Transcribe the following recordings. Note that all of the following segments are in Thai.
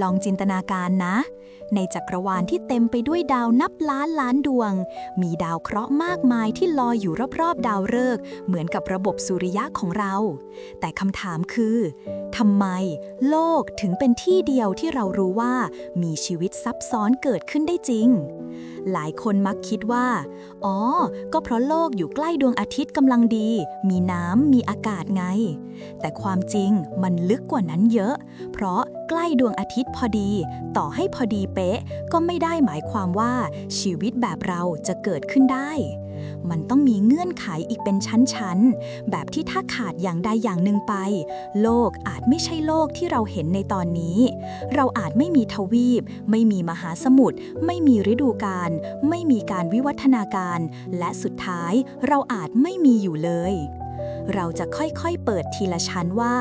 ลองจินตนาการนะ ในจักรวาลที่เต็มไปด้วยดาวนับล้านล้านดวง มีดาวเคราะห์มากมายที่ลอยอยู่รอบๆ ดาวฤกษ์เหมือนกับระบบสุริยะของเรา แต่คำถามคือทำไมโลกถึงเป็นที่เดียวที่เรารู้ว่า มีชีวิตซับซ้อนเกิดขึ้นได้จริงหลายคนมักคิดว่า อ๋อ ก็เพราะโลกอยู่ใกล้ดวงอาทิตย์กำลังดี มีน้ำ มีอากาศไง แต่ความจริงมันลึกกว่านั้นเยอะ เพราะใกล้ดวงอาทิตย์พอดี ต่อให้พอดีเป๊ะ ก็ไม่ได้หมายความว่าชีวิตแบบเราจะเกิดขึ้นได้ มันต้องมีเงื่อนไขอีกเป็นชั้นๆ แบบที่ถ้าขาดอย่างใดอย่างหนึ่งไป โลกอาจไม่ใช่โลกที่เราเห็นในตอนนี้ เราอาจไม่มีทวีป ไม่มีมหาสมุทรไม่มีฤดูกาลไม่มีการวิวัฒนาการ และสุดท้ายเราอาจไม่มีอยู่เลย เราจะค่อยๆ เปิดทีละชั้นว่า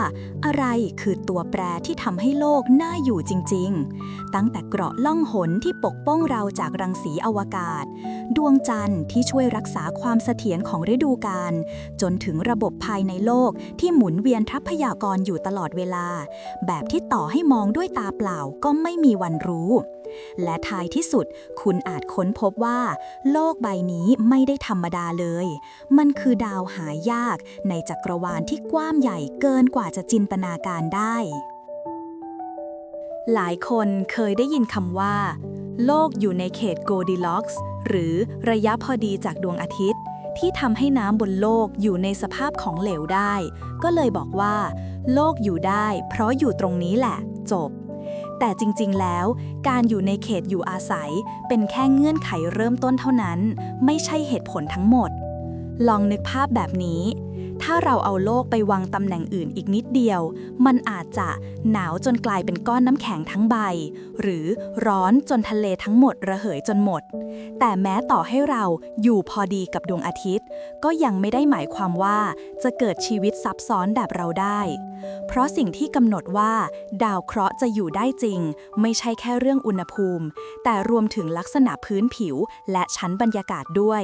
อะไรคือตัวแปรที่ทำให้โลกน่าอยู่จริง ๆ ตั้งแต่เกราะล่องหนที่ปกป้องเราจากรังสีอวกาศ ดวงจันทร์ที่ช่วยรักษาความเสถียรของฤดูกาลจนถึงระบบภายในโลกที่หมุนเวียนทรัพยากรอยู่ตลอดเวลา แบบที่ต่อให้มองด้วยตาเปล่าก็ไม่มีวันรู้ และท้ายที่สุดคุณอาจค้นพบว่า โลกใบนี้ไม่ได้ธรรมดาเลย มันคือดาวหายากในจักรวาลที่กว้างใหญ่เกินกว่าจะจินตนาการได้ หลายคนเคยได้ยินคำว่า โลกอยู่ในเขตโกดิล็อกส์หรือระยะพอดีจากดวงอาทิตย์ที่ทำให้น้ำบนโลกอยู่ในสภาพของเหลวได้ ก็เลยบอกว่า โลกอยู่ได้ เพราะอยู่ตรงนี้แหละ จบ แต่จริงๆ แล้ว การอยู่ในเขตอยู่อาศัย เป็นแค่เงื่อนไขเริ่มต้นเท่านั้น ไม่ใช่เหตุผลทั้งหมด ลองนึกภาพแบบนี้ ถ้าเราเอาโลกไปวางตำแหน่งอื่นอีกนิดเดียว มันอาจจะหนาวจนกลายเป็นก้อนน้ำแข็งทั้งใบ หรือร้อนจนทะเลทั้งหมดระเหยจนหมด แต่แม้ต่อให้เราอยู่พอดีกับดวงอาทิตย์ ก็ยังไม่ได้หมายความว่าจะเกิดชีวิตซับซ้อนแบบเราได้ เพราะสิ่งที่กำหนดว่า ดาวเคราะห์จะอยู่ได้จริง ไม่ใช่แค่เรื่องอุณหภูมิ แต่รวมถึงลักษณะพื้นผิว และชั้นบรรยากาศด้วย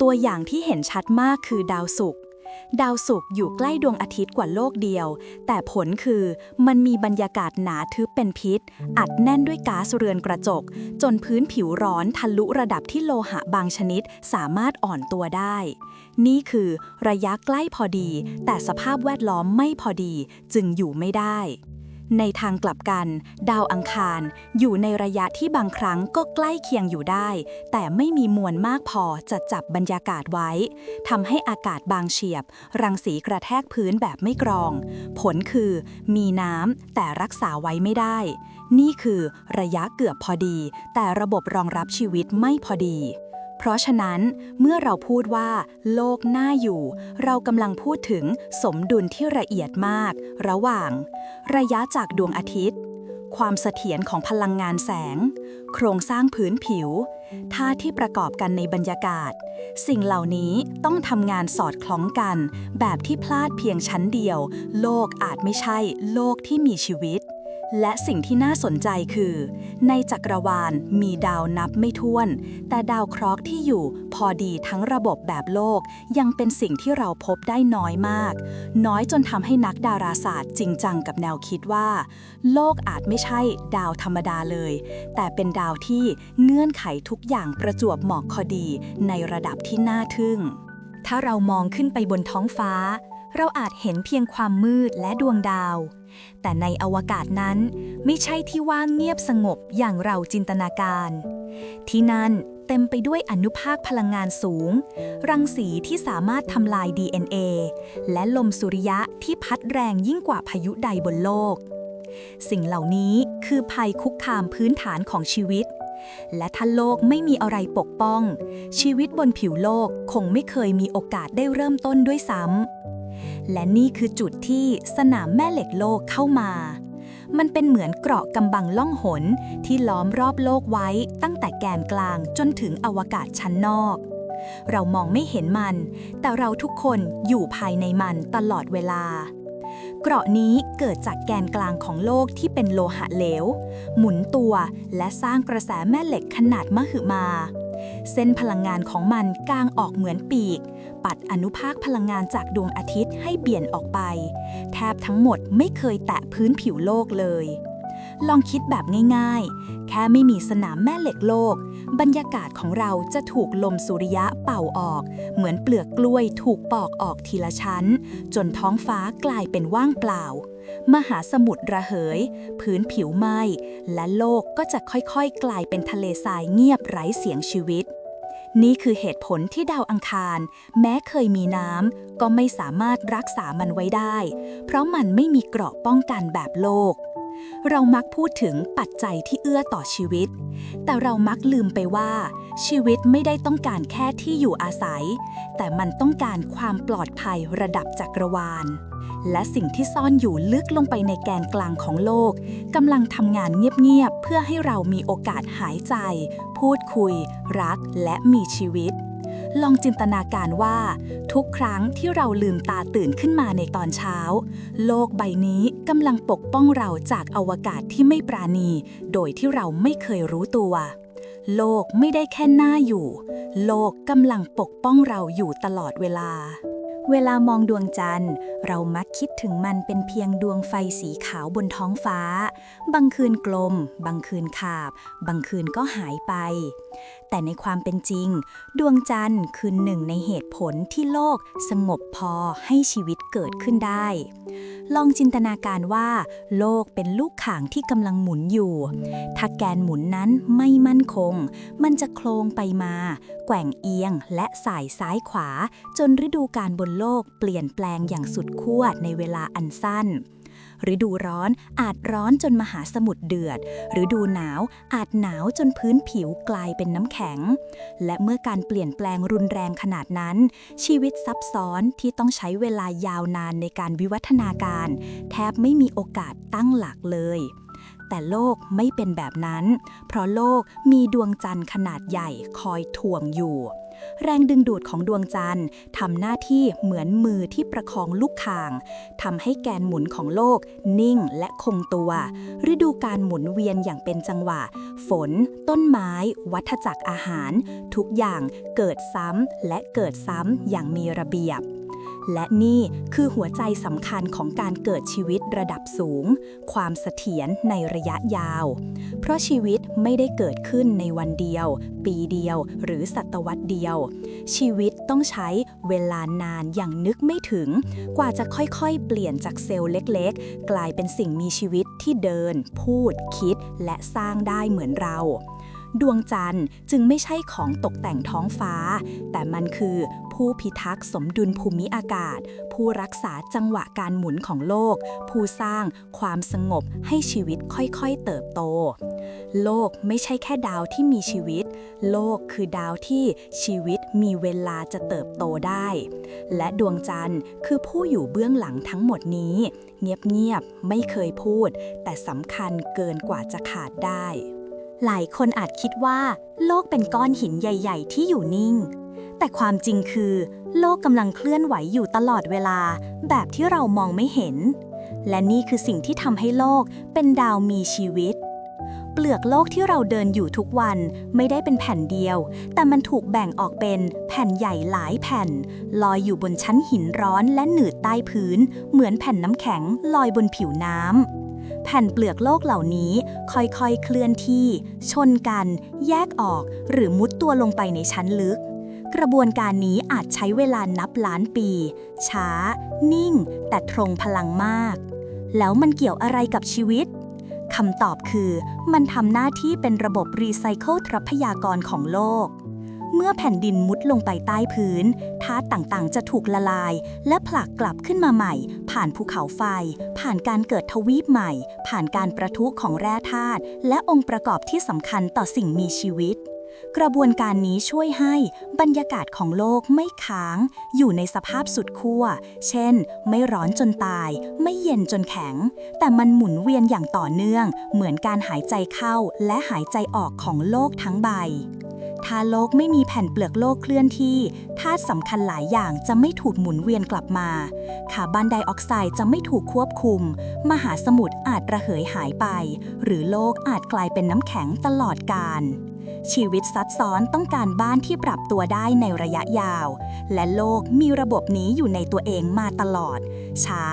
ตัวอย่างที่เห็นชัดมากคือดาวศุกร์ ดาวศุกร์อยู่ใกล้ดวงอาทิตย์กว่าโลกเดียว แต่ผลคือมันมีบรรยากาศหนาทึบเป็นพิษ อัดแน่นด้วยก๊าซเรือนกระจก จนพื้นผิวร้อนทะลุระดับที่โลหะบางชนิดสามารถอ่อนตัวได้ นี่คือระยะใกล้พอดี แต่สภาพแวดล้อมไม่พอดีจึงอยู่ไม่ได้ ในทางกลับกัน ดาวอังคารอยู่ในระยะที่บางครั้งก็ใกล้เคียงอยู่ได้ แต่ไม่มีมวลมากพอจะจับบรรยากาศไว้ทำให้อากาศบางเฉียบ รังสีกระแทกพื้นแบบไม่กรอง ผลคือมีน้ำแต่รักษาไว้ไม่ได้ นี่คือระยะเกือบพอดี แต่ระบบรองรับชีวิตไม่พอดี ราะฉะนั้นเมื่อเราพูดว่าโลกน่าอยู่ เรากำลังพูดถึงสมดุลที่ละเอียดมาก ระหว่าง ระยะจากดวงอาทิตย์ ความเสถียรของพลังงานแสง โครงสร้างพื้นผิวท่าที่ประกอบกันในบรรยากาศ สิ่งเหล่านี้ต้องทำงานสอดคล้องกัน แบบที่พลาดเพียงชั้นเดียว โลกอาจไม่ใช่โลกที่มีชีวิต และสิ่งที่น่าสนใจคือ ในจักรวาลมีดาวนับไม่ถ้วน แต่ดาวเคราะห์ที่อยู่พอดีทั้งระบบแบบโลก ยังเป็นสิ่งที่เราพบได้น้อยมาก น้อยจนทำให้นักดาราศาสตร์จริงจังกับแนวคิดว่า โลกอาจไม่ใช่ดาวธรรมดาเลย แต่เป็นดาวที่เงื่อนไขทุกอย่างประจวบเหมาะพอดีในระดับที่น่าทึ่ง ถ้าเรามองขึ้นไปบนท้องฟ้า เราอาจเห็นเพียงความมืดและดวงดาว แต่ในอวกาศนั้นไม่ใช่ที่ว่างเงียบสงบอย่างเราจินตนาการ ที่นั่นเต็มไปด้วยอนุภาคพลังงานสูง รังสีที่สามารถทำลาย DNA และลมสุริยะที่พัดแรงยิ่งกว่าพายุใดบนโลก สิ่งเหล่านี้คือภัยคุกคามพื้นฐานของชีวิต และถ้าโลกไม่มีอะไรปกป้อง ชีวิตบนผิวโลกคงไม่เคยมีโอกาสได้เริ่มต้นด้วยซ้ำ และนี่คือจุดที่สนามแม่เหล็กโลกเข้ามา มันเป็นเหมือนเกราะกำบังล่องหนที่ล้อมรอบโลกไว้ตั้งแต่แกนกลางจนถึงอวกาศชั้นนอก เรามองไม่เห็นมัน แต่เราทุกคนอยู่ภายในมันตลอดเวลาเกราะนี้เกิดจากแกนกลางของโลกที่เป็นโลหะเหลว หมุนตัวและสร้างกระแสแม่เหล็กขนาดมหึมา เส้นพลังงานของมันกางออกเหมือนปีก ปัดอนุภาคพลังงานจากดวงอาทิตย์ให้เบี่ยนออกไป แทบทั้งหมดไม่เคยแตะพื้นผิวโลกเลย ลองคิดแบบง่ายๆ แค่ไม่มีสนามแม่เหล็กโลก บรรยากาศของเราจะถูกลมสุริยะเป่าออก เหมือนเปลือกกล้วยถูกปอกออกทีละชั้น จนท้องฟ้ากลายเป็นว่างเปล่า มหาสมุทรระเหย พื้นผิวไหม้และโลกก็จะค่อยๆ กลายเป็นทะเลทรายเงียบไร้เสียงชีวิตนี่คือเหตุผลที่ดาวอังคาร แม้เคยมีน้ำก็ไม่สามารถรักษามันไว้ได้ เพราะมันไม่มีเกราะป้องกันแบบโลก เรามักพูดถึงปัจจัยที่เอื้อต่อชีวิต แต่เรามักลืมไปว่า ชีวิตไม่ได้ต้องการแค่ที่อยู่อาศัย แต่มันต้องการความปลอดภัยระดับจักรวาล และสิ่งที่ซ่อนอยู่ลึกลงไปในแกนกลางของโลกกำลังทำงานเงียบๆเพื่อให้เรามีโอกาสหายใจ พูดคุย รักและมีชีวิต ลองจินตนาการว่า ทุกครั้งที่เราลืมตาตื่นขึ้นมาในตอนเช้า โลกใบนี้กำลังปกป้องเราจากอวกาศที่ไม่ปราณี โดยที่เราไม่เคยรู้ตัว โลกไม่ได้แค่หน้าอยู่ โลกกำลังปกป้องเราอยู่ตลอดเวลา เวลามองดวงจันทร์ เรามักคิดถึงมันเป็นเพียงดวงไฟสีขาวบนท้องฟ้า บางคืนกลม บางคืนขาบ บางคืนก็หายไป แต่ในความเป็นจริง ดวงจันทร์คือหนึ่งในเหตุผลที่โลกสงบพอให้ชีวิตเกิดขึ้นได้ ลองจินตนาการว่า โลกเป็นลูกข่างที่กำลังหมุนอยู่ ถ้าแกนหมุนนั้นไม่มั่นคง มันจะโคลงไปมา แกว่งเอียงและสายซ้ายขวา จนฤดูการบนโลกเปลี่ยนแปลงอย่างสุดขั้วในเวลาอันสั้น ฤดูร้อนอาจร้อนจนมหาสมุทรเดือด ฤดูหนาวอาจหนาวจนพื้นผิวกลายเป็นน้ำแข็ง และเมื่อการเปลี่ยนแปลงรุนแรงขนาดนั้น ชีวิตซับซ้อนที่ต้องใช้เวลายาวนานในการวิวัฒนาการ แทบไม่มีโอกาสตั้งหลักเลย แต่โลกไม่เป็นแบบนั้น เพราะโลกมีดวงจันทร์ขนาดใหญ่คอยถ่วงอยู่ แรงดึงดูดของดวงจันทร์ทำหน้าที่เหมือนมือที่ประคองลูกข่างทำให้แกนหมุนของโลกนิ่งและคงตัว ฤดูการหมุนเวียนอย่างเป็นจังหวะ ฝน ต้นไม้ วัฏจักรอาหาร ทุกอย่างเกิดซ้ำและเกิดซ้ำอย่างมีระเบียบ และนี่คือหัวใจสำคัญของการเกิดชีวิตระดับสูง ความเสถียรในระยะยาว เพราะชีวิตไม่ได้เกิดขึ้นในวันเดียว ปีเดียว หรือศตวรรษเดียว ชีวิตต้องใช้เวลานานอย่างนึกไม่ถึง กว่าจะค่อยๆ เปลี่ยนจากเซลล์เล็กๆ กลายเป็นสิ่งมีชีวิตที่เดิน พูด คิด และสร้างได้เหมือนเรา ดวงจันทร์จึงไม่ใช่ของตกแต่งท้องฟ้า แต่มันคือผู้พิทักษ์สมดุลภูมิอากาศ ผู้รักษาจังหวะการหมุนของโลก ผู้สร้างความสงบให้ชีวิตค่อยๆเติบโต โลกไม่ใช่แค่ดาวที่มีชีวิต โลกคือดาวที่ชีวิตมีเวลาจะเติบโตได้ และดวงจันทร์คือผู้อยู่เบื้องหลังทั้งหมดนี้ เงียบๆไม่เคยพูด แต่สำคัญเกินกว่าจะขาดได้ หลายคนอาจคิดว่าโลกเป็นก้อนหินใหญ่ ๆ ที่อยู่นิ่ง แต่ความจริงคือ โลกกำลังเคลื่อนไหวอยู่ตลอดเวลา แบบที่เรามองไม่เห็น และนี่คือสิ่งที่ทำให้โลกเป็นดาวมีชีวิต เปลือกโลกที่เราเดินอยู่ทุกวันไม่ได้เป็นแผ่นเดียว แต่มันถูกแบ่งออกเป็นแผ่นใหญ่หลายแผ่น ลอยอยู่บนชั้นหินร้อนและหนืดใต้พื้น เหมือนแผ่นน้ำแข็งลอยบนผิวน้ำ แผ่นเปลือกโลกเหล่านี้ค่อยๆเคลื่อนที่ ชนกัน แยกออก หรือมุดตัวลงไปในชั้นลึก กระบวนการนี้อาจใช้เวลานับล้านปี ช้า นิ่ง แต่ตรงพลังมาก แล้วมันเกี่ยวอะไรกับชีวิตคำตอบคือ มันทำหน้าที่เป็นระบบรีไซเคิลทรัพยากรของโลก เมื่อแผ่นดินมุดลงไปใต้พื้นธาตุต่างๆ จะถูกละลาย และผลักกลับขึ้นมาใหม่ ผ่านภูเขาไฟ ผ่านการเกิดทวีปใหม่ ผ่านการประทุของแร่ธาตุและองค์ประกอบที่สำคัญต่อสิ่งมีชีวิต กระบวนการนี้ช่วยให้บรรยากาศของโลกไม่ค้าง อยู่ในสภาพสุดขั้ว เช่น ไม่ร้อนจนตาย ไม่เย็นจนแข็ง แต่มันหมุนเวียนอย่างต่อเนื่อง เหมือนการหายใจเข้าและหายใจออกของโลกทั้งใบ ถ้าโลกไม่มีแผ่นเปลือกโลกเคลื่อนที่ธาตุสำคัญหลายอย่างจะไม่ถูกหมุนเวียนกลับมา คาร์บอนไดออกไซด์จะไม่ถูกควบคุม มหาสมุทรอาจระเหยหายไป หรือโลกอาจกลายเป็นน้ำแข็งตลอดกาลชีวิตซับซ้อนต้องการบ้านที่ปรับตัวได้ในระยะยาว และโลกมีระบบนี้อยู่ในตัวเองมาตลอด ช้า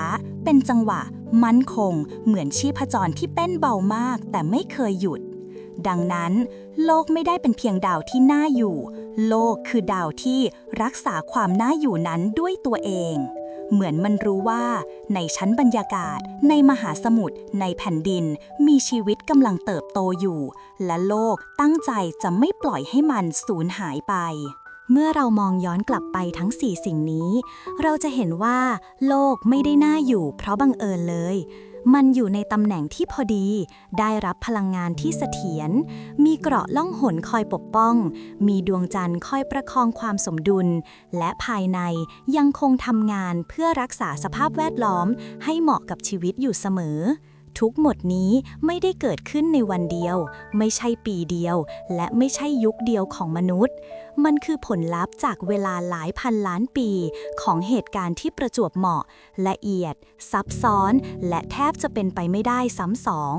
เป็นจังหวะ มั่นคง เหมือนชีพจรที่เต้นเบามากแต่ไม่เคยหยุด ดังนั้น โลกไม่ได้เป็นเพียงดาวที่น่าอยู่ โลกคือดาวที่รักษาความน่าอยู่นั้นด้วยตัวเอง เหมือนมันรู้ว่า ในชั้นบรรยากาศ ในมหาสมุทรในแผ่นดิน มีชีวิตกำลังเติบโตอยู่ และโลกตั้งใจจะไม่ปล่อยให้มันสูญหายไปเมื่อเรามองย้อนกลับไปทั้ง 4 สิ่งนี้ เราจะเห็นว่า โลกไม่ได้น่าอยู่เพราะบังเอิญเลย มันอยู่ในตำแหน่งที่พอดี ได้รับพลังงานที่เสถียร มีเกราะล่องหนคอยปกป้อง มีดวงจันทร์คอยประคองความสมดุล และภายในยังคงทำงานเพื่อรักษาสภาพแวดล้อม ให้เหมาะกับชีวิตอยู่เสมอ ทุกหมดนี้ไม่ได้เกิดขึ้นในวันเดียว ไม่ใช่ปีเดียว และไม่ใช่ยุคเดียวของมนุษย์ มันคือผลลัพธ์จากเวลาหลายพันล้านปี ของเหตุการณ์ที่ประจวบเหมาะ ละเอียด ซับซ้อน และแทบจะเป็นไปไม่ได้ซ้ำสอง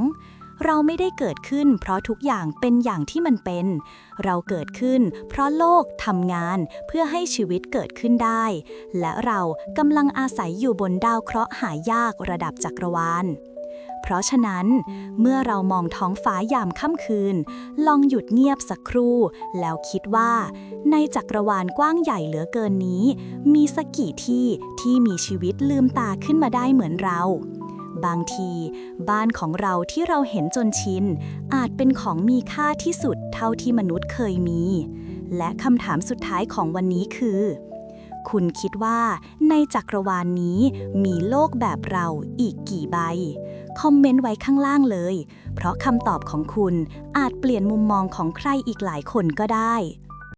เราไม่ได้เกิดขึ้นเพราะทุกอย่างเป็นอย่างที่มันเป็น เราเกิดขึ้นเพราะโลกทำงานเพื่อให้ชีวิตเกิดขึ้นได้ และเรากำลังอาศัยอยู่บนดาวเคราะห์หายากระดับจักรวาล เพราะฉะนั้น เมื่อเรามองท้องฟ้ายามค่ำคืน ลองหยุดเงียบสักครู่ แล้วคิดว่า ในจักรวาลกว้างใหญ่เหลือเกินนี้ มีสักกี่ที่ที่มีชีวิตลืมตาขึ้นมาได้เหมือนเราบางที บ้านของเราที่เราเห็นจนชิน อาจเป็นของมีค่าที่สุดเท่าที่มนุษย์เคยมี และคำถามสุดท้ายของวันนี้คือ คุณคิดว่าในจักรวาลนนี้มีโลกแบบเราอีกกี่ใบ คอมเมนต์ไว้ข้างล่างเลย เพราะคำตอบของคุณอาจเปลี่ยนมุมมองของใครอีกหลายคนก็ได้